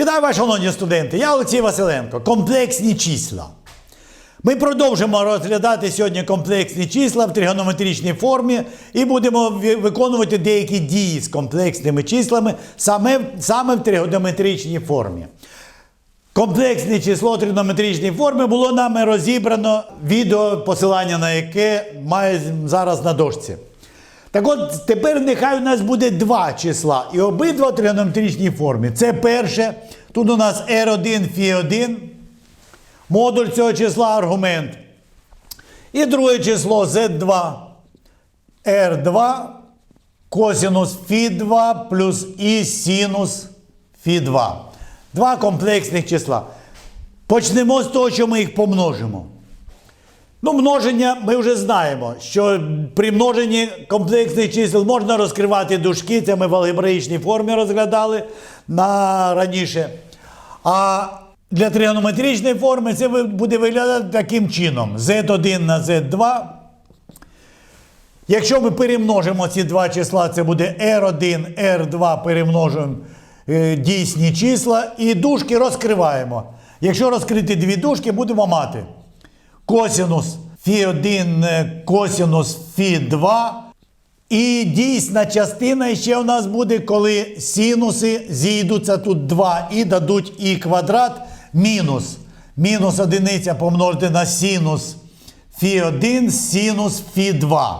Вітаю вас, шановні студенти! Я Олексій Василенко. Комплексні числа. Ми продовжимо розглядати сьогодні комплексні числа в тригонометричній формі і будемо виконувати деякі дії з комплексними числами саме, саме в тригонометричній формі. Комплексне число тригонометричній формі було нами розібрано відео, посилання на яке має зараз на дошці. Так от тепер нехай у нас буде два числа, і обидва в тригонометричній формі. Це перше, тут у нас R1, Фі1, модуль цього числа аргумент. І друге число Z2, R2, косинус Фі2 плюс І синус Фі2. Два комплексних числа. Почнемо з того, що ми їх помножимо. Ну, множення ми вже знаємо, що при множенні комплексних чисел можна розкривати дужки, це ми в алгебраїчній формі розглядали на раніше. А для тригонометричної форми це буде виглядати таким чином: Z1 на Z2. Якщо ми перемножимо ці два числа, це буде R1, R2 перемножуємо е, дійсні числа і дужки розкриваємо. Якщо розкрити дві дужки, будемо мати косинус Фі1, е, косинус Фі2. І дійсна частина ще у нас буде, коли синуси зійдуться тут 2 і дадуть і квадрат мінус. Мінус одиниця помножити на синус Фі1, синус Фі2.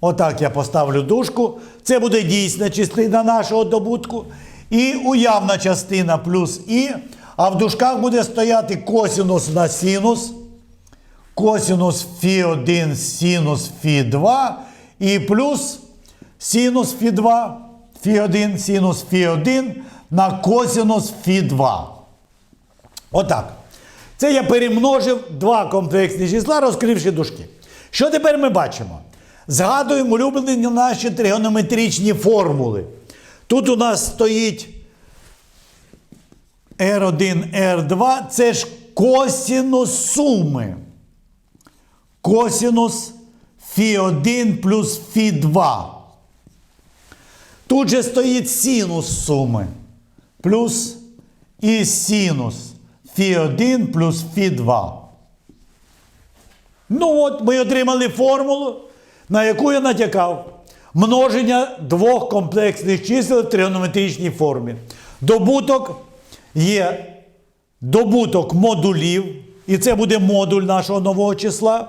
Отак я поставлю дужку. Це буде дійсна частина нашого добутку. І уявна частина плюс і. А в дужках буде стояти косинус на синус. Косинус Фі1, синус Фі2 і плюс синус Фі2, Фі1, синус Фі1 на косинус Фі2. Отак. Це я перемножив два комплексні числа, розкривши дужки. Що тепер ми бачимо? Згадуємо улюблені наші тригонометричні формули. Тут у нас стоїть R1, R2 це ж косінус суми. Косінус Фі1 плюс Фі2. Тут же стоїть синус суми. Плюс і синус Фі1 плюс Фі2. Ну от ми отримали формулу, на яку я натякав. Множення двох комплексних чисел в тригонометричній формі. Добуток є добуток модулів, і це буде модуль нашого нового числа.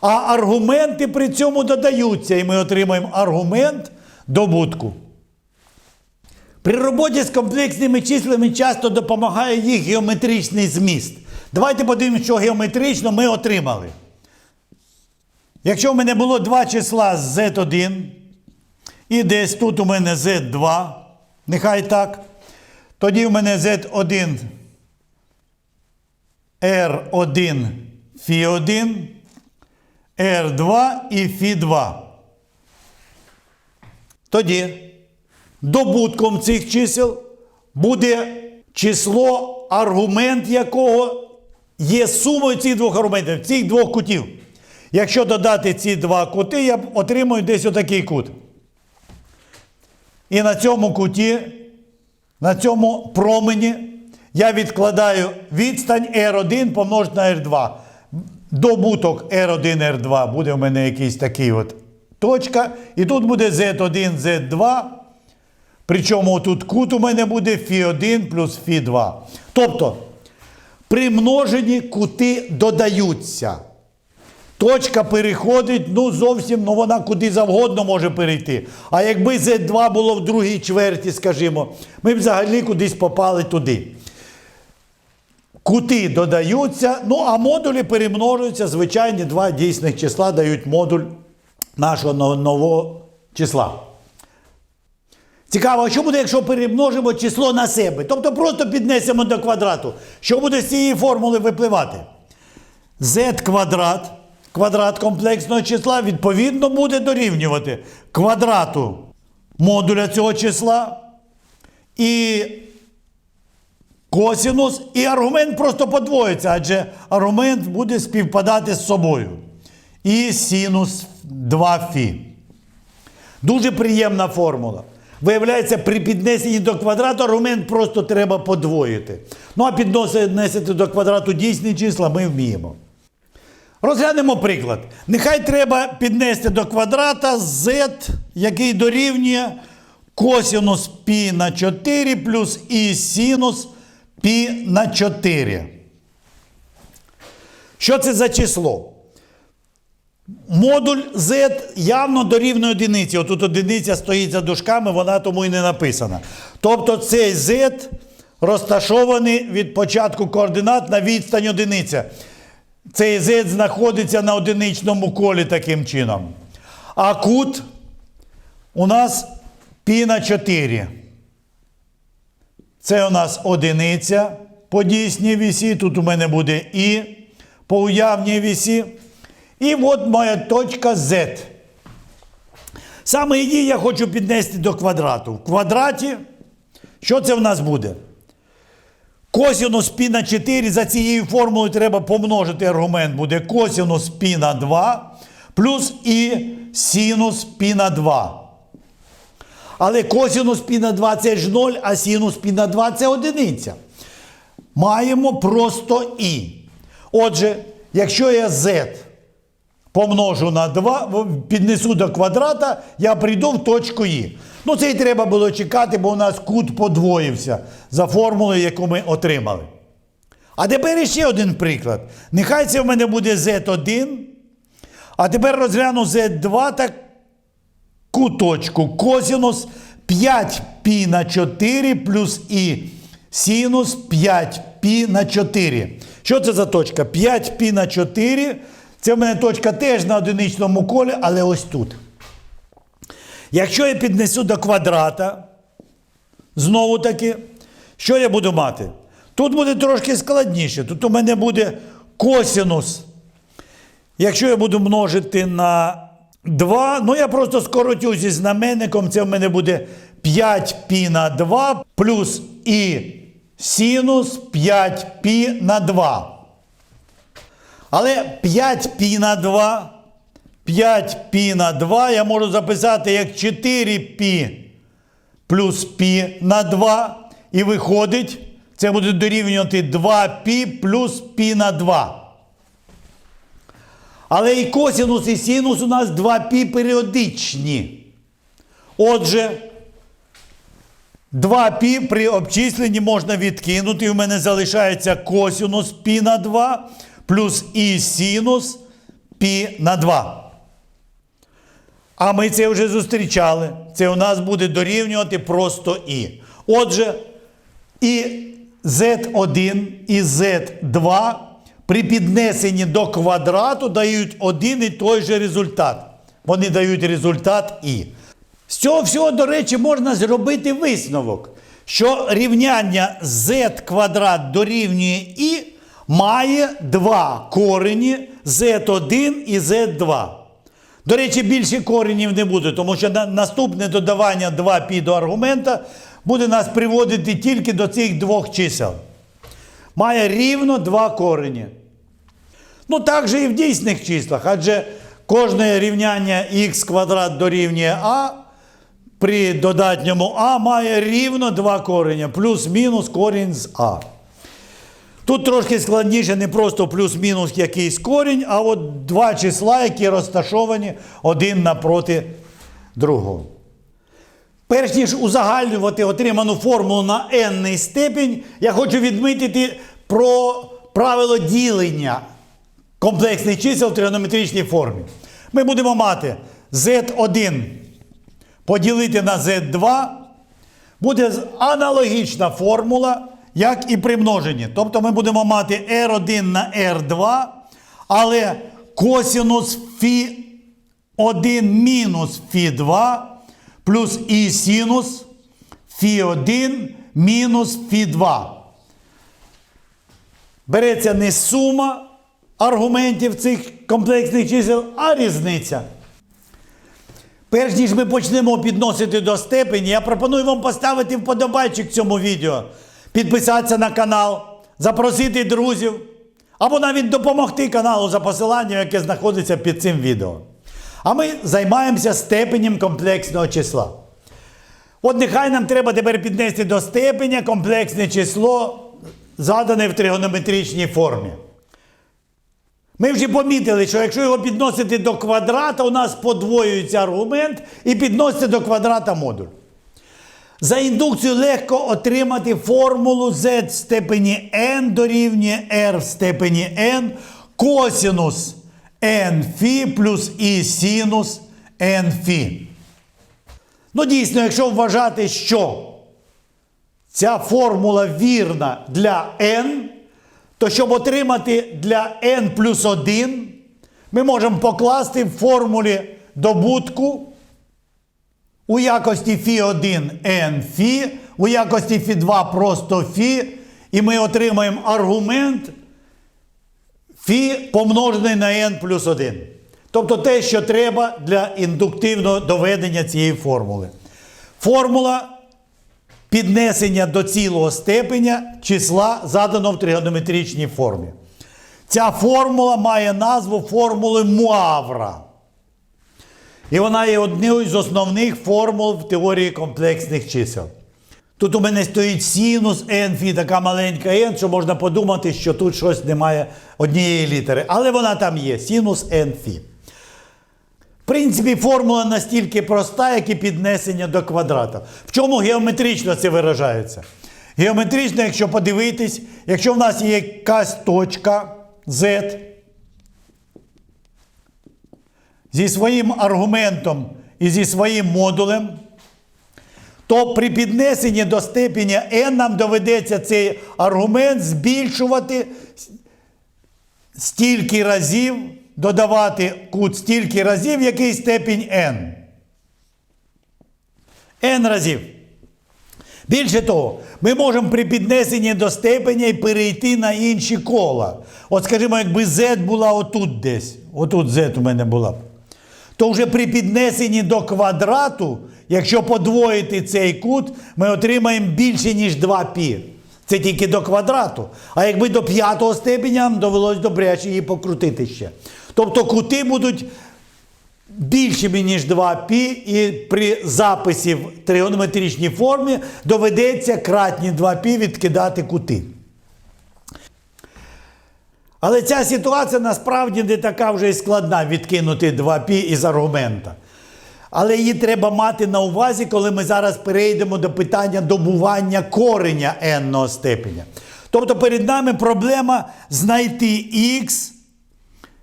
А аргументи при цьому додаються, і ми отримаємо аргумент добутку. При роботі з комплексними числами часто допомагає їх геометричний зміст. Давайте подивимося, що геометрично ми отримали. Якщо в мене було два числа з Z1, і десь тут у мене Z2, нехай так, тоді в мене Z1 R1 Фі1, R2 і Фі2. Тоді добутком цих чисел буде число, аргумент якого є сумою цих двох аргументів, цих двох кутів. Якщо додати ці два кути, я отримую десь отакий кут. І на цьому куті, на цьому промені я відкладаю відстань R1 помножити на R2. Добуток R1, R2 буде у мене якийсь такий от точка. І тут буде Z1, Z2. Причому тут кут у мене буде Фі1 плюс Фі2. Тобто, при множенні кути додаються. Точка переходить, ну зовсім ну, вона куди завгодно може перейти. А якби Z2 було в другій чверті, скажімо, ми б взагалі кудись попали туди. Кути додаються, ну а модулі перемножуються. Звичайні два дійсних числа дають модуль нашого нового числа. Цікаво, а що буде, якщо перемножимо число на себе? Тобто просто піднесемо до квадрату. Що буде з цієї формули випливати? z квадрат, квадрат комплексного числа, відповідно буде дорівнювати квадрату модуля цього числа і косінус, і аргумент просто подвоїться, адже аргумент буде співпадати з собою. І синус 2 фі. Дуже приємна формула. Виявляється, при піднесенні до квадрату аргумент просто треба подвоїти. Ну а підносити до квадрату дійсні числа ми вміємо. Розглянемо приклад. Нехай треба піднести до квадрата z, який дорівнює косінус π на 4 плюс і синус π на 4. Що це за число? Модуль z явно дорівнює одиниці. Отут одиниця стоїть за дужками, вона тому і не написана. Тобто цей z розташований від початку координат на відстань одиниця. Цей z знаходиться на одиничному колі таким чином. А кут у нас π на 4. Це у нас одиниця по дійсній вісі. Тут у мене буде і по уявній вісі. І от моя точка Z. Саме її я хочу піднести до квадрату. В квадраті, що це в нас буде? Косінус пі на 4 за цією формулою треба помножити аргумент. Буде косінус пі на 2 плюс і синус пі на 2. Але косінус пі на 2 це ж 0, а синус пі на 2 це одиниця. Маємо просто і. Отже, якщо я z помножу на 2, піднесу до квадрата, я прийду в точку І. Ну, це і треба було чекати, бо у нас кут подвоївся за формулою, яку ми отримали. А тепер ще один приклад. Нехай це в мене буде Z1. А тепер розгляну Z2 таку точку. Косінус 5π на 4 плюс і синус 5π на 4. Що це за точка? 5π на 4. це в мене точка теж на одиничному колі, але ось тут. Якщо я піднесу до квадрата, знову таки, що я буду мати? Тут буде трошки складніше. Тут у мене буде косінус. Якщо я буду множити на 2, ну я просто скоротю зі знаменником, це в мене буде 5π на 2 плюс і синус 5π на 2. Але 5 пі на 2. 5 пі на 2 я можу записати як 4 пі плюс пі на 2. І виходить, це буде дорівнювати 2 пі плюс пі на 2. Але і косинус, і синус у нас 2 пі періодичні. Отже, 2 пі при обчисленні можна відкинути. І в мене залишається косинус пі на 2 плюс і синус π на 2. А ми це вже зустрічали. Це у нас буде дорівнювати просто і. Отже, і z1 і z2 при піднесенні до квадрату дають один і той же результат. Вони дають результат і. З цього всього, до речі, можна зробити висновок, що рівняння z квадрат дорівнює і має два корені z1 і z2. До речі, більше коренів не буде, тому що наступне додавання 2π до аргумента буде нас приводити тільки до цих двох чисел. Має рівно два корені. Ну, так же і в дійсних числах, адже кожне рівняння х квадрат дорівнює а, при додатньому а має рівно два корення, плюс-мінус корінь з а. Тут трошки складніше не просто плюс-мінус якийсь корінь, а от два числа, які розташовані один напроти другого. Перш ніж узагальнювати отриману формулу на n степінь, я хочу відмітити про правило ділення комплексних чисел в тригонометричній формі. Ми будемо мати z1 поділити на z2 буде аналогічна формула, як і при множенні. Тобто ми будемо мати r1 на r2, але косінус фі 1 мінус фі 2 плюс і синус фі 1 мінус фі 2. Береться не сума аргументів цих комплексних чисел, а різниця. Перш ніж ми почнемо підносити до степені, я пропоную вам поставити вподобайчик цьому відео, підписатися на канал, запросити друзів або навіть допомогти каналу за посиланням, яке знаходиться під цим відео. А ми займаємося степенем комплексного числа. От нехай нам треба тепер піднести до степеня комплексне число, задане в тригонометричній формі. Ми вже помітили, що якщо його підносити до квадрата, у нас подвоюється аргумент і підноситься до квадрата модуль. За індукцією легко отримати формулу z в степені n дорівнює r в степені n косінус n фі плюс і синус n фі. Ну, дійсно, якщо вважати, що ця формула вірна для n, то щоб отримати для n плюс 1, ми можемо покласти в формулі добутку у якості фі 1 n фі, у якості фі 2 просто фі, і ми отримаємо аргумент фі помножений на n плюс 1. Тобто те, що треба для індуктивного доведення цієї формули. Формула піднесення до цілого степеня числа задано в тригонометричній формі. Ця формула має назву формули Муавра. І вона є однією з основних формул в теорії комплексних чисел. Тут у мене стоїть синус n така маленька n, що можна подумати, що тут щось немає однієї літери. Але вона там є. Синус n. В принципі, формула настільки проста, як і піднесення до квадрата. В чому геометрично це виражається? Геометрично, якщо подивитись, якщо в нас є якась точка Z зі своїм аргументом і зі своїм модулем, то при піднесенні до степеня n нам доведеться цей аргумент збільшувати стільки разів, додавати кут стільки разів, який степінь n. n разів. Більше того, ми можемо при піднесенні до степеня і перейти на інші кола. От скажімо, якби z була отут десь, отут z у мене була то вже при піднесенні до квадрату, якщо подвоїти цей кут, ми отримаємо більше, ніж 2π. Це тільки до квадрату. А якби до п'ятого степеня, нам довелось добряче її покрутити ще. Тобто кути будуть більшими, ніж 2π, і при записі в тригонометричній формі доведеться кратні 2π відкидати кути. Але ця ситуація насправді не така вже й складна відкинути 2π із аргумента. Але її треба мати на увазі, коли ми зараз перейдемо до питання добування кореня n степеня. Тобто перед нами проблема знайти х,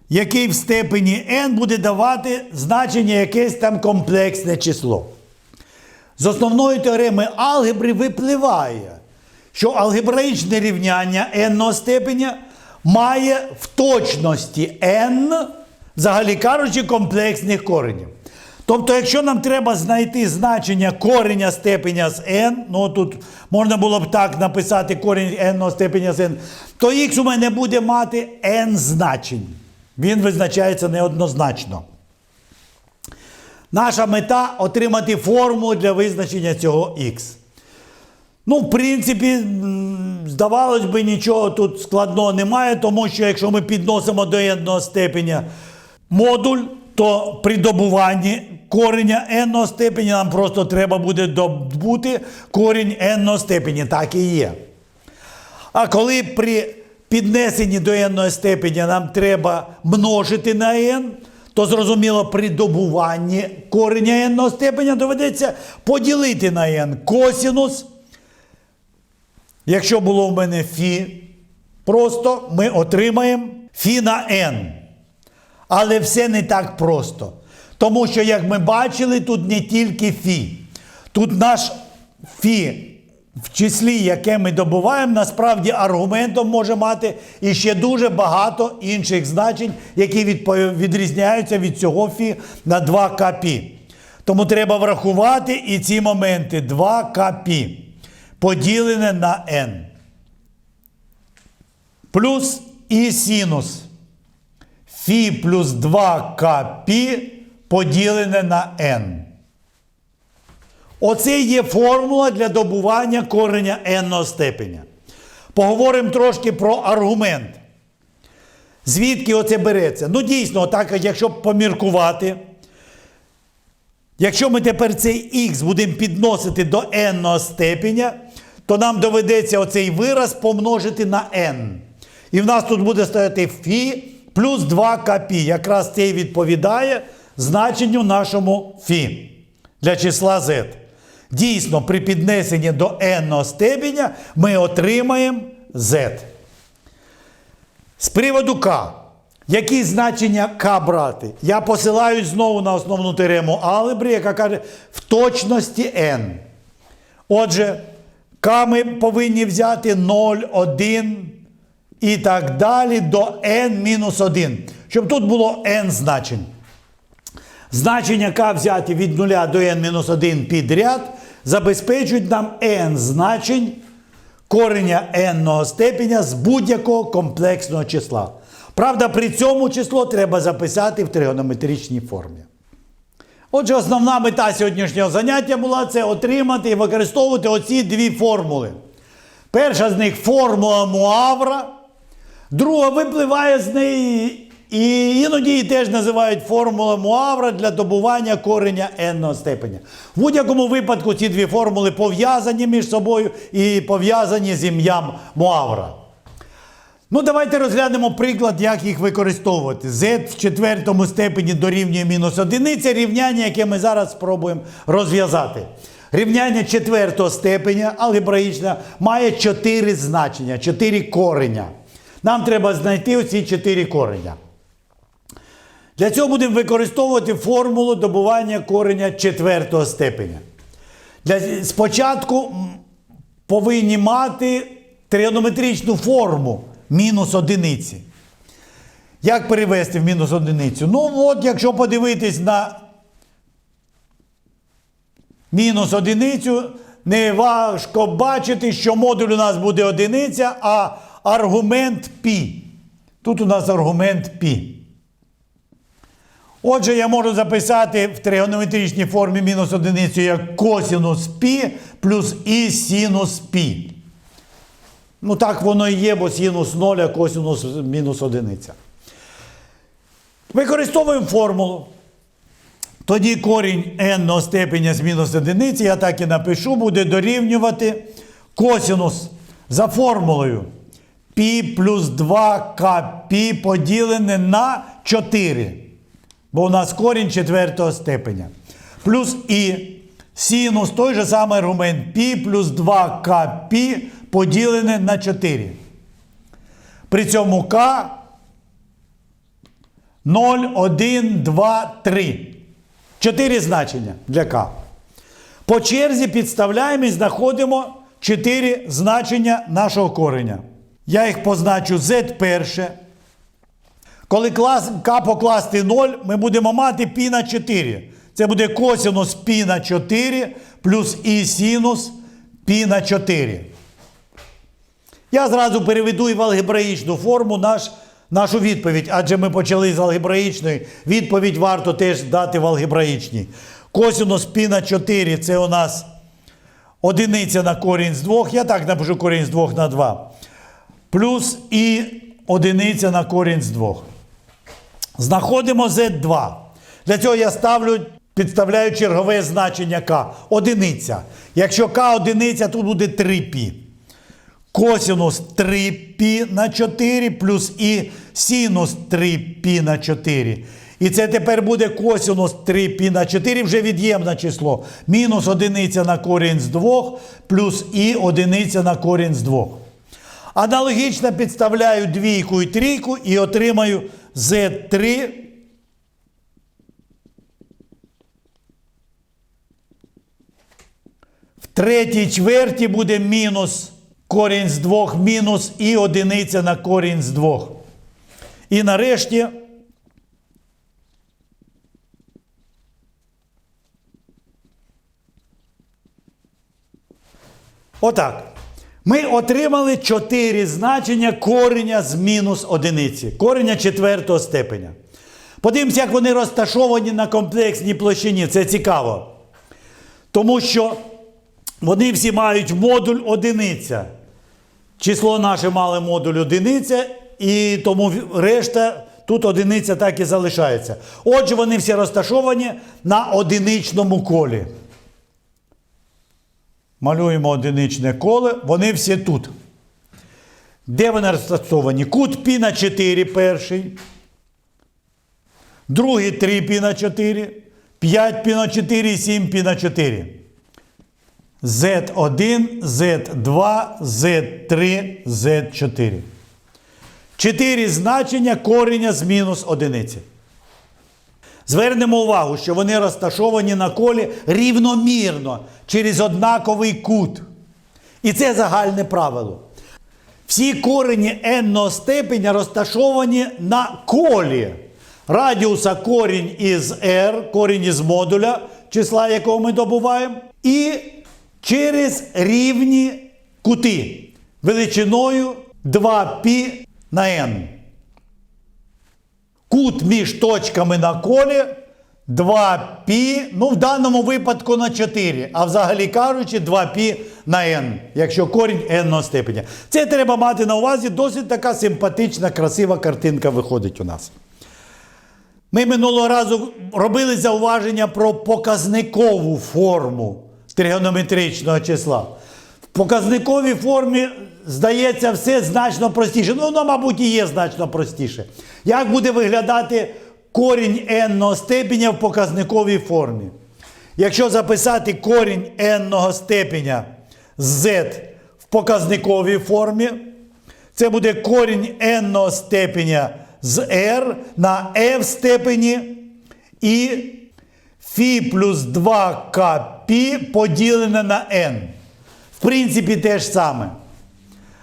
який в степені n буде давати значення якесь там комплексне число. З основної теореми алгебри випливає, що алгебраїчне рівняння n степеня має в точності n, взагалі кажучи, комплексних коренів. Тобто, якщо нам треба знайти значення кореня степеня з n, ну тут можна було б так написати корінь n степеня з n, то х у мене буде мати n значень. Він визначається неоднозначно. Наша мета отримати формулу для визначення цього х. Ну, в принципі, здавалось би, нічого тут складного немає, тому що якщо ми підносимо до n степеня модуль, то при добуванні кореня n степеня нам просто треба буде добути корінь n степені. Так і є. А коли при піднесенні до n степеня нам треба множити на n, то зрозуміло, при добуванні кореня n степеня доведеться поділити на n косінус. Якщо було в мене фі, просто ми отримаємо фі на n. Але все не так просто. Тому що, як ми бачили, тут не тільки фі. Тут наш фі в числі, яке ми добуваємо, насправді аргументом може мати і ще дуже багато інших значень, які відрізняються від цього фі на 2 кпі. Тому треба врахувати і ці моменти 2 кпі поділене на n. Плюс і синус фі плюс 2 пі поділене на n. Оце є формула для добування кореня n степеня. Поговоримо трошки про аргумент. Звідки оце береться? Ну, дійсно, так, якщо поміркувати, Якщо ми тепер цей х будемо підносити до n степеня, то нам доведеться оцей вираз помножити на n. І в нас тут буде стояти фі плюс 2 кпі. Якраз це і відповідає значенню нашому фі для числа z. Дійсно, при піднесенні до n степеня ми отримаємо z. З приводу k. Які значення k брати? Я посилаюсь знову на основну теорему алгебри, яка каже в точності n. Отже, k ми повинні взяти 0, 1 і так далі до n-1, щоб тут було n значень. Значення k взяті від 0 до n-1 підряд забезпечують нам n значень кореня n степеня з будь-якого комплексного числа. Правда, при цьому число треба записати в тригонометричній формі. Отже, основна мета сьогоднішнього заняття була це отримати і використовувати оці дві формули. Перша з них формула Муавра, друга випливає з неї, і іноді її теж називають формула Муавра для добування кореня n степеня. В будь-якому випадку ці дві формули пов'язані між собою і пов'язані з ім'ям Муавра. Ну, давайте розглянемо приклад, як їх використовувати. z в четвертому степені дорівнює мінус одиниця, рівняння, яке ми зараз спробуємо розв'язати. Рівняння четвертого степеня алгебраїчне має чотири значення, чотири кореня. Нам треба знайти оці чотири кореня. Для цього будемо використовувати формулу добування кореня четвертого степеня. Для, спочатку повинні мати тригонометричну форму мінус одиниці. Як перевести в мінус одиницю? Ну, от, якщо подивитись на мінус одиницю, не важко бачити, що модуль у нас буде одиниця, а аргумент π. Тут у нас аргумент π. Отже, я можу записати в тригонометричній формі мінус одиницю як косінус π плюс і синус π. Ну так воно і є, бо синус 0, а косинус мінус одиниця. Використовуємо формулу. Тоді корінь n степеня з мінус одиниці, я так і напишу, буде дорівнювати косинус за формулою π плюс 2 kπ поділене на 4. Бо у нас корінь четвертого степеня. Плюс і синус той же самий аргумент π плюс 2 kπ поділене на 4. При цьому К 0, 1, 2, 3. Чотири значення для К. По черзі підставляємо і знаходимо 4 значення нашого кореня. Я їх позначу Z перше. Коли клас, К покласти 0, ми будемо мати пі на 4. Це буде косинус пі на 4 плюс і синус пі на 4. Я зразу переведу і в алгебраїчну форму наш, нашу відповідь, адже ми почали з алгебраїчної. Відповідь варто теж дати в алгебраїчній. Косинус π на 4 це у нас одиниця на корінь з 2. Я так напишу корінь з 2 на 2. Плюс і одиниця на корінь з 2. Знаходимо z2. Для цього я ставлю, підставляю чергове значення k. Одиниця. Якщо k одиниця, тут буде 3π. Косинус 3π на 4 плюс і синус 3π на 4. І це тепер буде косинус 3π на 4, вже від'ємне число. Мінус одиниця на корінь з 2 плюс і одиниця на корінь з 2. Аналогічно підставляю двійку і трійку і отримаю z3 В третій чверті буде мінус корінь з 2 мінус і одиниця на корінь з 2. І нарешті Отак. Ми отримали 4 значення кореня з мінус одиниці. Кореня четвертого степеня. Подивимося, як вони розташовані на комплексній площині. Це цікаво. Тому що вони всі мають модуль одиниця. Число наше мали модуль одиниця, і тому решта тут одиниця так і залишається. Отже, вони всі розташовані на одиничному колі. Малюємо одиничне коле, вони всі тут. Де вони розташовані? Кут пі на 4 перший. Другий 3 пі на 4. 5 пі на 4 і 7 пі на 4. Z1, Z2, Z3, Z4. Чотири значення кореня з мінус одиниці. Звернемо увагу, що вони розташовані на колі рівномірно через однаковий кут. І це загальне правило. Всі корені n степеня розташовані на колі. Радіуса корінь із r, корінь із модуля, числа якого ми добуваємо, і через рівні кути величиною 2π на n. Кут між точками на колі 2π, ну в даному випадку на 4, а взагалі кажучи, 2π на n, якщо корінь n степеня. Це треба мати на увазі, досить така симпатична, красива картинка виходить у нас. Ми минулого разу робили зауваження про показникову форму тригонометричного числа. В показниковій формі, здається, все значно простіше. Ну, воно, мабуть, і є значно простіше. Як буде виглядати корінь n степеня в показниковій формі? Якщо записати корінь n степеня z в показниковій формі, це буде корінь n степеня з r на в степені і фі плюс 2 π поділене на n. В принципі, те ж саме.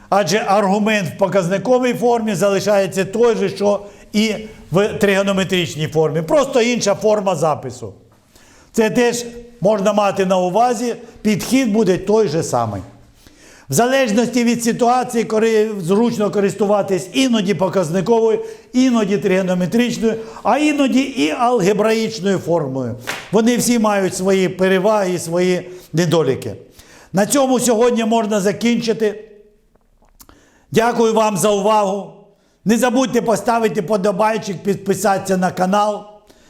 Адже аргумент в показниковій формі залишається той же, що і в тригонометричній формі. Просто інша форма запису. Це теж можна мати на увазі, підхід буде той же самий. В залежності від ситуації, зручно користуватись іноді показниковою, іноді тригонометричною, а іноді і алгебраїчною формою. Вони всі мають свої переваги свої недоліки. На цьому сьогодні можна закінчити. Дякую вам за увагу. Не забудьте поставити подобайчик, підписатися на канал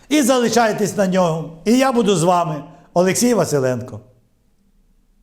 і залишайтесь на ньому. І я буду з вами, Олексій Василенко.